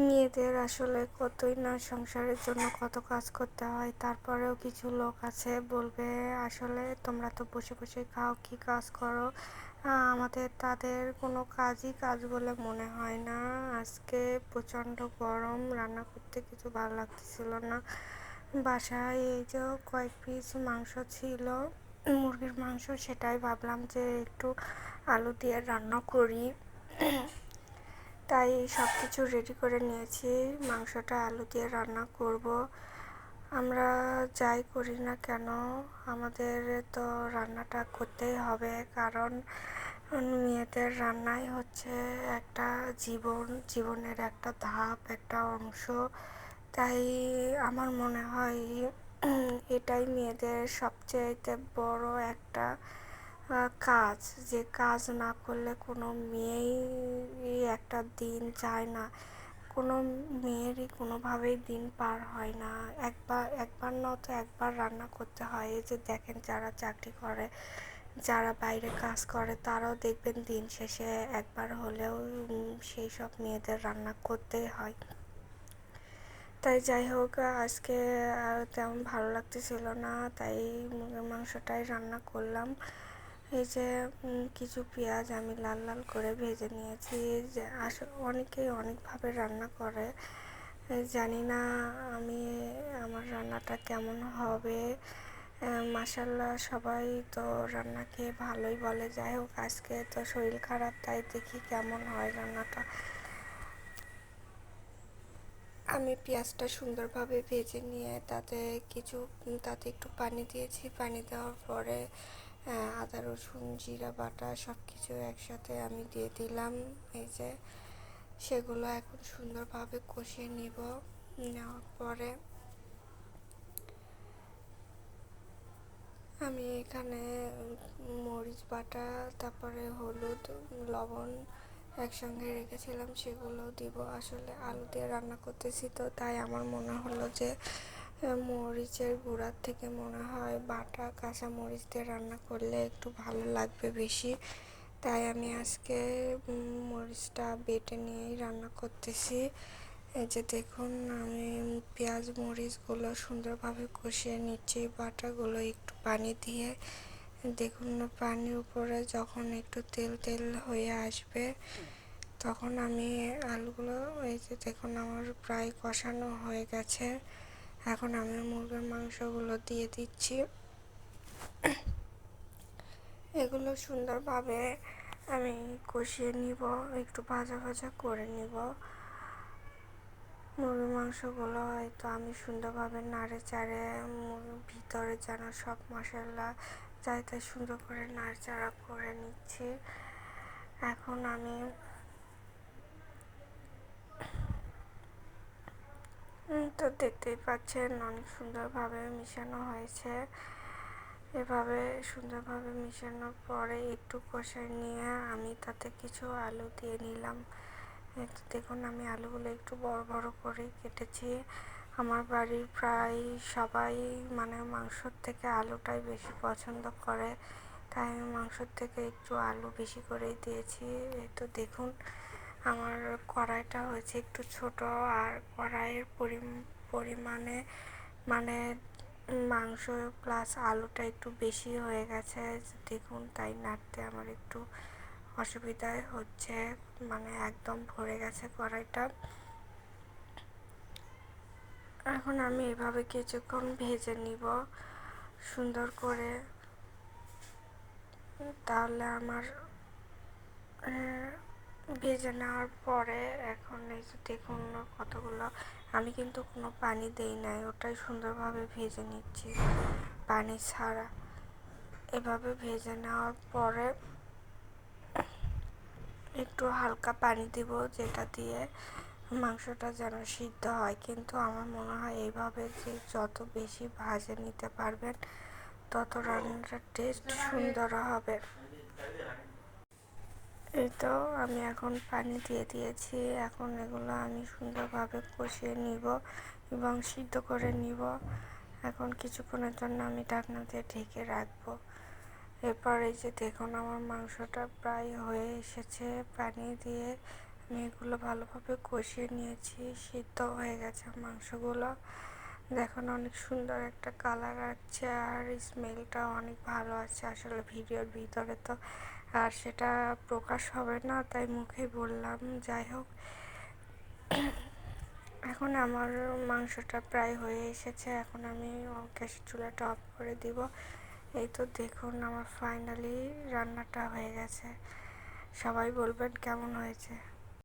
মেয়েদের আসলে কতই না সংসারের জন্য কত কাজ করতে হয়, তারপরেও কিছু লোক আছে বলবে, আসলে তোমরা তো বসে বসে খাও, কি কাজ করো? আমাদের তাদের কোনো কাজই কাজ বলে মনে হয় না। আজকে প্রচণ্ড গরম, রান্না করতে কিছু ভালো লাগতেছিল না। বাসায় এই যে কয়েক পিস মাংস ছিল, মুরগির মাংস, সেটাই ভাবলাম যে একটু আলু দিয়ে রান্না করি। তাই সব কিছু রেডি করে নিয়েছি। মাংসটা, আলু দিয়ে রান্না করব। আমরা যাই করি না কেন, আমাদের তো রান্নাটা করতেই হবে। কারণ মেয়েদের রান্নাই হচ্ছে একটা জীবন, জীবনের একটা ধাপ, একটা অংশ। তাই আমার মনে হয় এটাই মেয়েদের সবচেয়ে বড় একটা কাজ। যে কাজ না করলে কোনো মেয়েই একটা দিন যায় না। কোনো মেয়েরই কোনোভাবেই দিন পার হয় না। একবার একবার না তো একবার রান্না করতে হয়। এই যে দেখেন যারা চাকরি করে, যারা বাইরে কাজ করে, তারাও দেখবেন দিন শেষে একবার হলেও সেই সব মেয়েদের রান্না করতেই হয়। তাই যাই হোক, আজকে তেমন ভালো লাগতেছিল না। তাই মুরগির মাংসটাই রান্না করলাম। যে কিছু পেঁয়াজ আমি লাল লাল করে ভেজে নিয়েছি। যে আসলে অনেকেই অনেকভাবে রান্না করে। জানি না আমি, আমার রান্নাটা কেমন হবে। মাসাল্লাহ সবাই তো রান্না খেয়ে ভালোই বলে। যাই হোক, আজকে তো শরীর খারাপ, তাই দেখি কেমন হয় রান্নাটা। আমি পেঁয়াজটা সুন্দরভাবে ভেজে নিয়ে তাতে কিছু, তাতে একটু পানি দিয়েছি। পানি দেওয়ার পরে আদা, রসুন, জিরা, বাটা সব কিছু একসাথে আমি দিয়ে দিলাম। এই যে সেগুলো এখন সুন্দরভাবে কষিয়ে নিব নেওয়ার পরে। আমি এখানে মরিচ বাটা, তারপরে হলুদ, লবণ একসঙ্গে রেখেছিলাম, সেগুলো দিব। আসলে আলু দিয়ে রান্না করতেছি তো, তাই আমার মনে হলো যে মরিচের গুঁড়ার থেকে মনে হয় বাটা, কাঁচা মরিচ দিয়ে রান্না করলে একটু ভালো লাগবে বেশি। তাই আমি আজকে মরিচটা বেটে নিয়েই রান্না করতেছি। এই যে দেখুন, আমি পেঁয়াজ মরিচগুলো সুন্দরভাবে কষিয়ে নিচ্ছি, বাটাগুলো একটু পানি দিয়ে। দেখুন, পানির উপরে যখন একটু তেল তেল হয়ে আসবে, তখন আমি আলুগুলো, এই যে দেখুন, আমার প্রায় কষানো হয়ে গেছে। এখন আমি মুরগির মাংসগুলো দিয়ে দিচ্ছি। এগুলো সুন্দরভাবে আমি কষিয়ে নিব, একটু ভাজা ভাজা করে নিব। মুরগির মাংসগুলো হয়তো আমি সুন্দরভাবে নাড়ে চাড়ে ভিতরে যেন সব মশলা যাই তাই সুন্দর করে নাড়চাড়া করে নিচ্ছি। এখন আমি তো দেখতেই পাচ্ছেন অনেক সুন্দরভাবে মিশানো হয়েছে। এভাবে সুন্দরভাবে মিশানোর পরে একটু কষাই নিয়ে আমি তাতে কিছু আলু দিয়ে নিলাম। দেখুন, আমি আলুগুলো একটু বড় বড় করে কেটেছি। আমার বাড়ির প্রায় সবাই মানে মাংসর থেকে আলুটাই বেশি পছন্দ করে, তাই আমি মাংসর থেকে একটু আলু বেশি করেই দিয়েছি। তো দেখুন, আমার কড়াইটা হয়েছে একটু ছোট আর কড়াইয়ের পরিমাণে মানে মাংস প্লাস আলুটা একটু বেশি হয়ে গেছে। দেখুন, তাই নাড়তে আমার একটু অসুবিধায় হচ্ছে মানে একদম ভরে গেছে কড়াইটা। এখন আমি এভাবে কিছুক্ষণ ভেজে নিব, সুন্দর করে। তাহলে আমার ভেজে নেওয়ার পরে এখন এই যে দেখুন কতগুলো, আমি কিন্তু কোনো পানি দেই নাই, ওটাই সুন্দরভাবে ভেজে নিচ্ছি পানি ছাড়া। এভাবে ভেজে নেওয়ার পরে একটু হালকা পানি দিব, যেটা দিয়ে মাংসটা যেন সিদ্ধ হয়। কিন্তু আমার মনে হয় এইভাবে যে যত বেশি ভাজে নিতে পারবেন, তত রান্নাটার টেস্ট সুন্দর হবে। এই তো আমি এখন পানি দিয়ে দিয়েছি। এখন এগুলো আমি সুন্দরভাবে কষিয়ে নিব এবং সিদ্ধ করে নিব। এখন কিছুক্ষণের জন্য আমি ঢাকনা দিয়ে ঢেকে রাখব। এরপর এই যে দেখুন আমার মাংসটা প্রায় হয়ে এসেছে। পানি দিয়ে আমি এগুলো ভালোভাবে কষিয়ে নিয়েছি। সিদ্ধ হয়ে গেছে মাংসগুলো। দেখুন অনেক সুন্দর একটা কালার আছে আর স্মেলটা অনেক ভালো আছে আসলে ভিডিওর ভিতরে তো। আর সেটা প্রকাশ হবে না, তাই মুখে বললাম, যাই হোক। এখন আমার মাংসটা প্রায় হয়ে এসেছে, এখন আমি গ্যাসের চুলাটা অফ করে দিব। এই তো দেখুন আমার ফাইনালি রান্নাটা হয়ে গেছে। সবাই বলবেন কেমন হয়েছে।